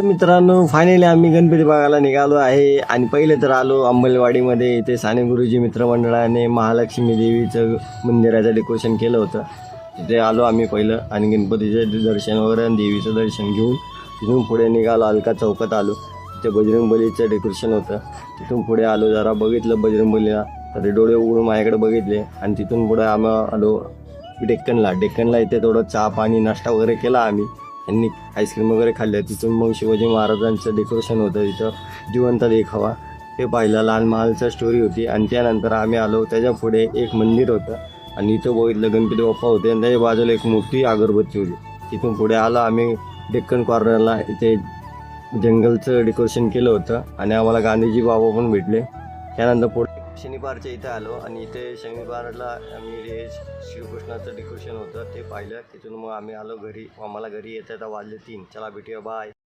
मित्रांनो फायनली आम्ही गणपती बागाला निघालो आहे. आणि पहिले तर आलो अंबलवाडीमध्ये. इथे साने गुरुजी मित्रमंडळाने महालक्ष्मी देवीचं मंदिराचं डेकोरेशन केलं होतं. तिथे आलो आम्ही पहिलं आणि गणपतीचं दर्शन वगैरे आणि देवीचं दर्शन घेऊन तिथून पुढे निघालो. अलका चौकात आलो. तिथे बजरंगबलीचं डेकोरेशन होतं. तिथून पुढे आलो जरा बघितलं बजरंगबलीला. तर डोळे उघडून माझ्याकडे बघितले आणि तिथून पुढे आम्ही आलो डेक्कनला. डेक्कनला इथे थोडं चहा पाणी नाश्ता वगैरे केला आम्ही. यांनी आईस्क्रीम वगैरे खाल्ल्या तिथून मग शिवाजी महाराजांचं डेकोरेशन होतं. तिथं जिवंत देखावा. ते पाहिलं. लाल महालचा स्टोरी होती. आणि त्यानंतर आम्ही आलो. त्याच्या पुढे एक मंदिर होतं. आणि इथं बघितलं गणपती बाप्पा होते. आणि त्याच्या बाजूला एक मोठी अगरबत्ती होती. तिथून पुढे आलो. आम्ही डेक्कन कॉर्नरला इथे जंगलचं डेकोरेशन केलं होतं. आणि आम्हाला गांधीजी बाबा पण भेटले. त्यानंतर पुढे शनिवारच्या इथे आलो आणि इथे शनिवारला आम्ही हे श्रीकृष्णाचं डेकोरेशन होतं ते पाहिलं. तिथून मग आम्ही आलो घरी. आम्हाला घरी येता येता वाजले तीन. चला भेटूया बाय